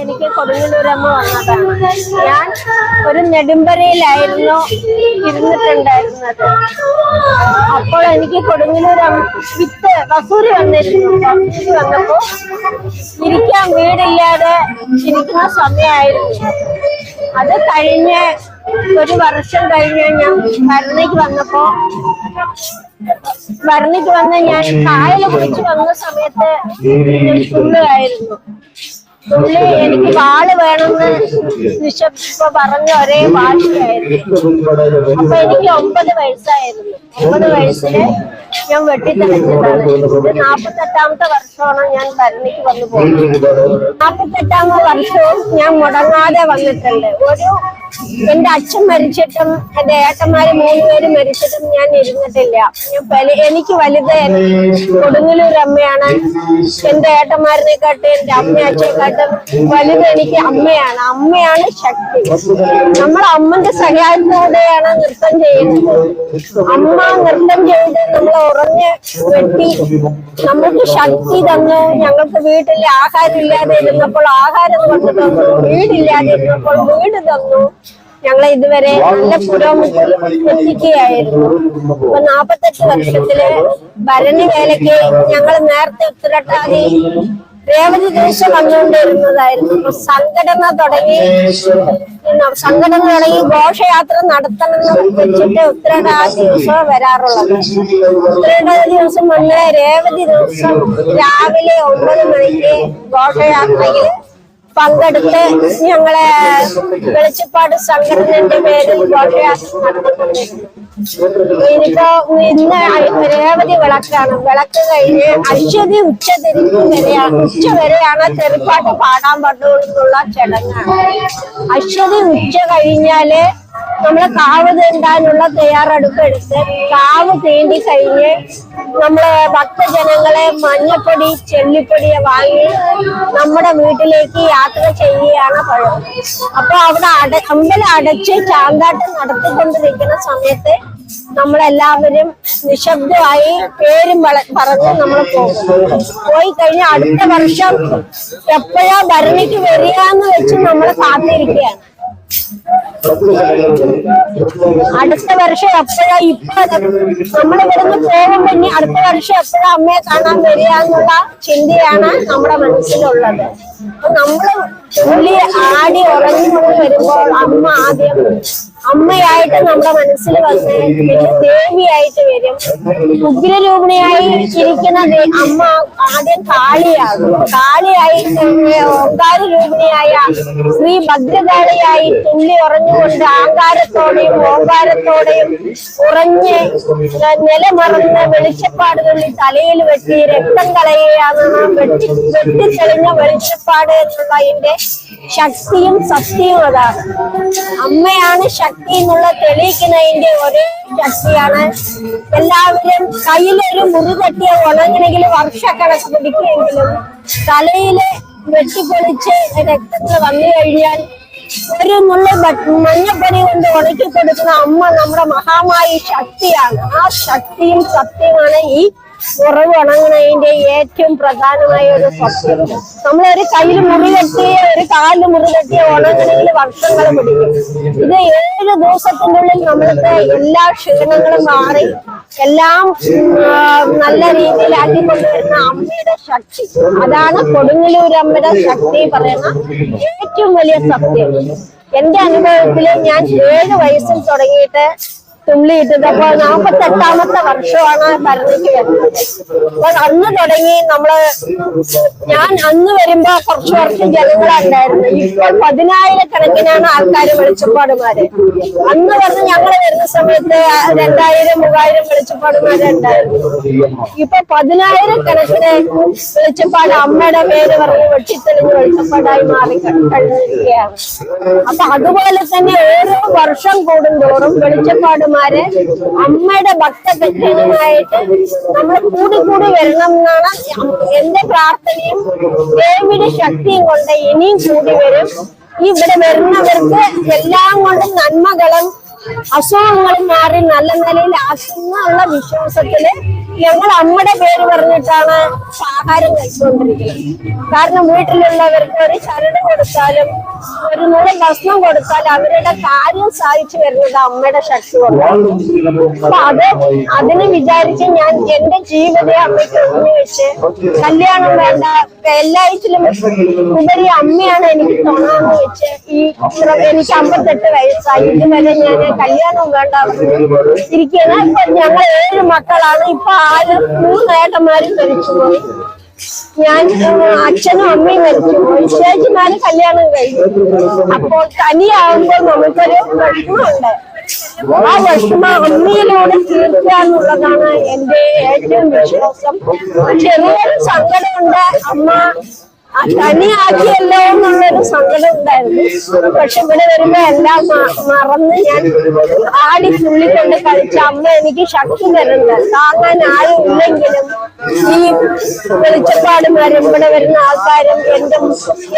എനിക്ക് കൊടുങ്ങല്ലൂരമ്മ വന്നതാണ് ഞാൻ ഒരു നെടുമ്പരയിലായിരുന്നു ഇരുന്നിട്ടുണ്ടായിരുന്നത്. അപ്പോൾ എനിക്ക് കൊടുങ്ങല്ലൂരമ്മ വിത്ത് വസൂരി വന്നിരുന്നു. വസൂരി വന്നപ്പോ ഇരിക്കാൻ വീടില്ലാതെ ഇരിക്കുന്ന സമയമായിരുന്നു അത് കഴിഞ്ഞ് ഒരു വർഷം കഴിഞ്ഞ് ഞാൻ ഭരണിക്ക് വന്നപ്പോ ഭരണിക്ക് വന്ന് ഞാൻ കായൽ കുടിച്ച് വന്ന സമയത്ത് തുള്ളുകയായിരുന്നു എനിക്ക് വാൾ വേണമെന്ന് നിശബ്ദ പറഞ്ഞ ഒരേ വാശിയായിരുന്നു. അപ്പൊ എനിക്ക് ഒമ്പത് വയസ്സായിരുന്നു. ഒമ്പത് വയസ്സിൽ ഞാൻ വെട്ടിത്തെളിച്ചതാണ് നാപ്പത്തെട്ടാമത്തെ വർഷമാണ് ഞാൻ ഭരണിക്ക് വന്നു പോകുന്നത്. നാപ്പത്തെട്ടാമത്തെ വർഷവും ഞാൻ മുടങ്ങാതെ വന്നിട്ടുണ്ട്. ഒരു എന്റെ അച്ഛൻ മരിച്ചിട്ടും എന്റെ ഏട്ടന്മാര് മൂന്നുപേര് മരിച്ചിട്ടും ഞാൻ ഇരുന്നിട്ടില്ല. എനിക്ക് വലുത് കൊടുങ്ങലൂർ അമ്മയാണ്. എന്റെ ഏട്ടന്മാരിനെക്കാട്ടും എന്റെ അമ്മ വലുത് എനിക്ക് അമ്മയാണ്. അമ്മയാണ് ശക്തി. നമ്മൾ അമ്മന്റെ സഹായത്തോടെയാണ് നൃത്തം ചെയ്യുന്നത്. അമ്മ നൃത്തം ചെയ്ത് നമ്മൾ ഉറഞ്ഞ് വെട്ടി നമ്മൾക്ക് ശക്തി തന്നു ഞങ്ങൾക്ക് വീട്ടിൽ ആഹാരം ഇല്ലാതെ ഇരുന്നപ്പോൾ ആഹാരം കൊണ്ട് തന്നു. വീടില്ലാതെ ഇരുന്നപ്പോൾ വീട് തന്നു. ഞങ്ങളെ ഇതുവരെ നല്ല പുരോഗതി എത്തിക്കുകയായിരുന്നു. ഇപ്പൊ നാപ്പത്തെട്ട് വർഷത്തിൽ ഭരണി വേലയ്ക്ക് ഞങ്ങൾ നേരത്തെ ഉത്തരട്ടാതി രേവതി ദേശം വന്നുകൊണ്ടിരുന്നതായിരുന്നു സംഘടന തുടങ്ങി സംഘടന തുടങ്ങി ഘോഷയാത്ര നടത്തണമെന്ന് വെച്ചിട്ട് ഉത്തരവാദി ദിവസം വരാറുള്ളത്. ഉത്തരവാദി ദിവസം വന്ന് രേവതി ദിവസം രാവിലെ ഒമ്പത് മണിക്ക് ഘോഷയാത്രയിൽ പങ്കെടുത്ത് ഞങ്ങളെ വെളിച്ചപ്പാട് സംഘടനയുടെ പേരിൽ ഘോഷയാത്ര നടത്തുന്നുണ്ട് ഇനിയിപ്പോ ഇന്ന് നിരവധി വിളക്കാണ്. വിളക്ക് കഴിഞ്ഞ് അശ്വതി ഉച്ച തിരിഞ്ഞു വരെയാണ് ഉച്ച വരെയാണ് തെറിപ്പാട്ട് പാടാൻ പാടുള്ള ചടങ്ങാണ്. അശ്വതി ഉച്ച കഴിഞ്ഞാൽ നമ്മൾ കാവ് തീണ്ടാനുള്ള തയ്യാറെടുപ്പ് എടുത്ത് കാവ് തീണ്ടി കഴിഞ്ഞ് നമ്മൾ ഭക്തജനങ്ങളെ മഞ്ഞപ്പൊടി ചെള്ളിപ്പൊടിയെ വാങ്ങി നമ്മുടെ വീട്ടിലേക്ക് യാത്ര ചെയ്യുകയാണ് പഴം. അപ്പൊ അവിടെ അട അമ്പലം അടച്ച് ചാന്താട്ടം നടത്തിക്കൊണ്ടിരിക്കുന്ന സമയത്ത് നമ്മളെല്ലാവരും നിശബ്ദമായി പേരും പറഞ്ഞ് നമ്മൾ പോകും. പോയി കഴിഞ്ഞ അടുത്ത വർഷം എപ്പോഴാ ഭരണിക്ക് വരിക എന്ന് വെച്ച് നമ്മൾ കാത്തിരിക്കുകയാണ്. അടുത്ത വർഷം എപ്പോഴാ ഇപ്പൊ നമ്മൾ ഇവിടുന്ന് പോകുമ്പോ ഇനി അടുത്ത വർഷം എപ്പോഴാ അമ്മയെ കാണാൻ വരിക ചിന്തയാണ് നമ്മുടെ മനസ്സിലുള്ളത്. അപ്പൊ നമ്മൾ ഉള്ളി ആടി ഉറങ്ങി വരുമ്പോൾ അമ്മ ആദ്യം അമ്മയായിട്ട് നമ്മുടെ മനസ്സിൽ വന്ന് ദേവിയായിട്ട് വരും. ഉഗ്രരൂപിണിയായി ഇരിക്കുന്ന അമ്മ ആദ്യം കാളിയാകും കാളിയായി ഓങ്കാര രൂപിണിയായ ശ്രീ ഭദ്രകാളിയായി തുള്ളി ഉറഞ്ഞുകൊണ്ട് ആങ്കാരത്തോടെയും ഓങ്കാരത്തോടെയും ഉറഞ്ഞ് നിലമറന്ന് വെളിച്ചപ്പാട് തുള്ളി തലയിൽ വെട്ടി രക്തം കളയുകയാണ് വെട്ടി വെട്ടിത്തെളിഞ്ഞ വെളിച്ചപ്പാട് എന്നുള്ള ശക്തിയും സത്യവും അതാണ് അമ്മയാണ് ശക്തി എന്നുള്ള തെളിയിക്കുന്നതിന്റെ ഒരു ശക്തിയാണ്. എല്ലാവരും കയ്യിലൊരു മുറി തട്ടിയ ഉണങ്ങണമെങ്കിൽ വർഷക്കണക്ക് പിടിക്കുമെങ്കിലും തലയിൽ വെട്ടിപ്പൊളിച്ച് രക്തത്തിൽ വന്നു കഴിഞ്ഞാൽ ഒരു മുള്ള മഞ്ഞപ്പൊടി കൊണ്ട് ഉണക്കി കൊടുക്കുന്ന അമ്മ നമ്മുടെ മഹാമായി ശക്തിയാണ്. ആ ശക്തിയും സത്യമാണ് ഈ ഉറവ് ഉണങ്ങുന്നതിന്റെ ഏറ്റവും പ്രധാനമായ ഒരു സത്യം. നമ്മളൊരു കയ്യിൽ മുറി കെട്ടിയ ഒരു കാലിൽ മുറി കെട്ടിയ ഉണങ്ങണമെങ്കിൽ വർഷങ്ങൾ പിടിക്കും. ഇത് ഏഴ് ദിവസത്തിനുള്ളിൽ നമ്മൾക്ക് എല്ലാ ക്ഷീണങ്ങളും മാറി എല്ലാം നല്ല രീതിയിൽ കൊണ്ടുവരുന്ന അമ്മയുടെ ശക്തി. അതാണ് കൊടുങ്ങല്ലൂരമ്മയുടെ ശക്തി പറയുന്ന ഏറ്റവും വലിയ സത്യം. എന്റെ അനുഭവത്തിൽ ഞാൻ ഏഴ് വയസ്സിൽ തുടങ്ങിയിട്ട് തുള്ളിയിട്ടത്. അപ്പൊ നാപ്പത്തെട്ടാമത്തെ വർഷമാണ് ഭരണിക്ക് വരുന്നത്. അപ്പൊ അന്ന് തുടങ്ങി നമ്മൾ ഞാൻ അന്ന് വരുമ്പോ കുറച്ചു വർഷം ജനങ്ങളുണ്ടായിരുന്നു ഇപ്പൊ പതിനായിരക്കണക്കിനാണ് ആൾക്കാർ വെളിച്ചപ്പാടുമാര് അന്ന് വന്ന് ഞങ്ങൾ വരുന്ന സമയത്ത് രണ്ടായിരം മൂവായിരം വെളിച്ചപ്പാടുമാരെ ഉണ്ടായിരുന്നു. ഇപ്പൊ പതിനായിരക്കണക്കിന് വെളിച്ചപ്പാട് അമ്മയുടെ പേര് പറഞ്ഞ് വെട്ടിത്തെളിഞ്ഞ് വെളിച്ചപ്പാടായി മാറി കഴിഞ്ഞിരിക്കുകയാണ്. അപ്പൊ അതുപോലെ തന്നെ ഓരോ വർഷം കൂടുന്തോറും വെളിച്ചപ്പാടുമാര് അമ്മയുടെ ഭക്തജനമായിട്ട് നമ്മൾ കൂടി കൂടി വരണം എന്നാണ് എന്റെ പ്രാർത്ഥനയും. ദേവിയുടെ ശക്തിയും കൊണ്ട് ഇനിയും കൂടി വരും. ഇവിടെ വരുന്നവർക്ക് എല്ലാം കൊണ്ട് നന്മകളും അസുഖങ്ങൾ മാറി നല്ല നിലയിൽ ഉള്ള വിശ്വാസത്തിൽ ഞങ്ങൾ അമ്മയുടെ പേര് പറഞ്ഞിട്ടാണ് ആഹാരം കഴിച്ചുകൊണ്ടിരിക്കുന്നത്. കാരണം വീട്ടിലുള്ളവർക്ക് ഒരു ചരട് കൊടുത്താലും ഒരു നൂറ് ഭക്ഷണം കൊടുത്താലും അവരുടെ കാര്യം സാധിച്ചു വരുന്നത് അമ്മയുടെ ശക്തി കൊണ്ടാണ്. അത് അതിന് വിചാരിച്ച് ഞാൻ എന്റെ ജീവിതത്തെ അമ്മയ്ക്ക് വെച്ച് കല്യാണം വേണ്ട എല്ലാറ്റിലും ഉപരി അമ്മയാണ് എനിക്ക് തോന്നാന്ന് വെച്ച് ഈ എനിക്ക് അമ്പത്തെട്ട് വയസ്സായി. ഇതുവരെ ഞാൻ കല്യാണം വേണ്ട ഇരിക്കുന്ന ഇപ്പൊ ഞങ്ങൾ ഏഴ് മക്കളാണ്. ഇപ്പൊ ആര് മൂന്നേട്ടന്മാരും മരിച്ചു പോയി. ഞാൻ അച്ഛനും അമ്മയും മരിച്ചുപോയി ചേച്ചിമാര് കല്യാണം കഴിഞ്ഞു. അപ്പോൾ തനിയാകുമ്പോൾ നമുക്കൊരു വിഷമമുണ്ട്. ആ വിഷമ അമ്മയിലൂടെ തീർക്കുക എന്നുള്ളതാണ് എന്റെ ഏറ്റവും വിശ്വാസം. ചെറിയൊരു സങ്കടമുണ്ട്. അമ്മ തനിയാക്കിയല്ലോ എന്നുള്ളൊരു സങ്കടം ഉണ്ടായിരുന്നു. പക്ഷെ ഇവിടെ വരുമ്പോ എല്ലാം മറന്ന് ഞാൻ ആടി തുള്ളിക്കൊണ്ട് കളിച്ച അമ്മ എനിക്ക് ശക്തി തരുന്നുണ്ട്. താങ്ങാൻ ആരും ഇല്ലെങ്കിലും ഈ വെളിച്ചപ്പാടുമാരും ഇവിടെ വരുന്ന ആൾക്കാരും എന്റെ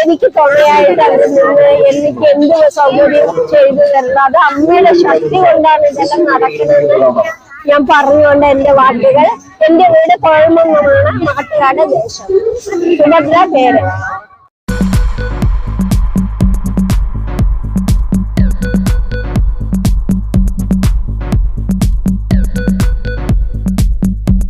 എനിക്ക് തുണയായിട്ട് അവർ നിന്ന് എനിക്ക് എന്ത് സൗകര്യം ചെയ്തു തരുന്നത് അത് അമ്മയുടെ ശക്തി കൊണ്ടാണ് ഇതെല്ലാം നടക്കുന്നത്. ഞാൻ പറഞ്ഞുകൊണ്ട് എന്റെ വാക്കുകൾ എന്റെ വീട് കുഴമങ്ങമാണ് നാട്ടുകാരുടെ ദേശം. സുഭദ്ര പേര്.